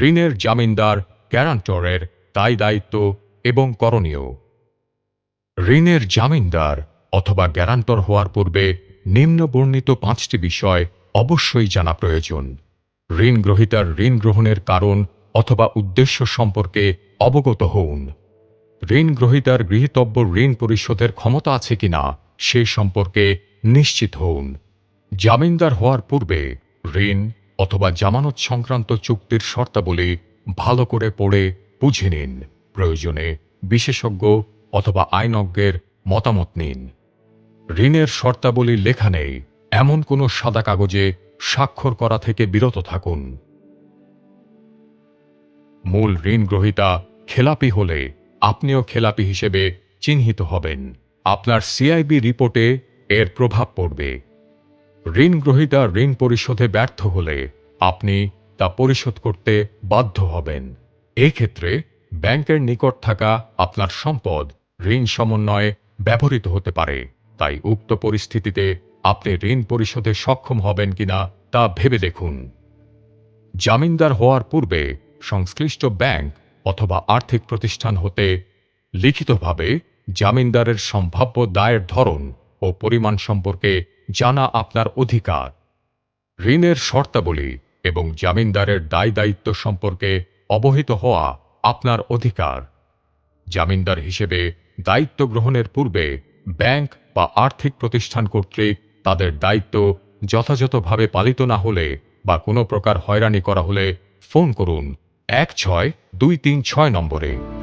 ঋণের জামিনদার গ্যারান্টরের তাই দায়িত্ব এবং করণীয়। ঋণের জামিনদার অথবা গ্যারান্টর হওয়ার পূর্বে নিম্ন বর্ণিত পাঁচটি বিষয় অবশ্যই জানা প্রয়োজন। ঋণ গ্রহীতার ঋণ গ্রহণের কারণ অথবা উদ্দেশ্য সম্পর্কে অবগত হউন। ঋণ গ্রহীতার গৃহীতব্য ঋণ পরিশোধের ক্ষমতা আছে কিনা সে সম্পর্কে নিশ্চিত হউন। জামিনদার হওয়ার পূর্বে ঋণ অথবা জামানত সংক্রান্ত চুক্তির শর্তাবলী ভালো করে পড়ে বুঝে নিন। প্রয়োজনে বিশেষজ্ঞ অথবা আইনজ্ঞের মতামত নিন। ঋণের শর্তাবলী লেখা নেই। এমন কোনো সাদা কাগজে স্বাক্ষর করা থেকে বিরত থাকুন। মূল ঋণ গ্রহীতা খেলাপি হলে আপনিও খেলাপি হিসেবে চিহ্নিত হবেন। আপনার সিআইবি রিপোর্টে এর প্রভাব পড়বে। ঋণ গ্রহীতা ঋণ পরিশোধে ব্যর্থ হলে আপনি তা পরিশোধ করতে বাধ্য হবেন। এক্ষেত্রে ব্যাংকের নিকট থাকা আপনার সম্পদ ঋণ সমন্বয়ে ব্যবহৃত হতে পারে। তাই উক্ত পরিস্থিতিতে আপনি ঋণ পরিশোধে সক্ষম হবেন কিনা তা ভেবে দেখুন। জামিনদার হওয়ার পূর্বে সংশ্লিষ্ট ব্যাংক অথবা আর্থিক প্রতিষ্ঠান হতে লিখিতভাবে জামিনদারের সম্ভাব্য দায়ের ধরন ও পরিমাণ সম্পর্কে জানা আপনার অধিকার। ঋণের শর্তাবলী এবং জামিনদারের দায় দায়িত্ব সম্পর্কে অবহিত হওয়া আপনার অধিকার। জামিনদার হিসেবে দায়িত্ব গ্রহণের পূর্বে ব্যাংক বা আর্থিক প্রতিষ্ঠান কর্তৃক তাদের দায়িত্ব যথাযথভাবে পালিত না হলে বা কোনো প্রকার হয়রানি করা হলে ফোন করুন এক ছয় দুই তিন ছয় নম্বরে।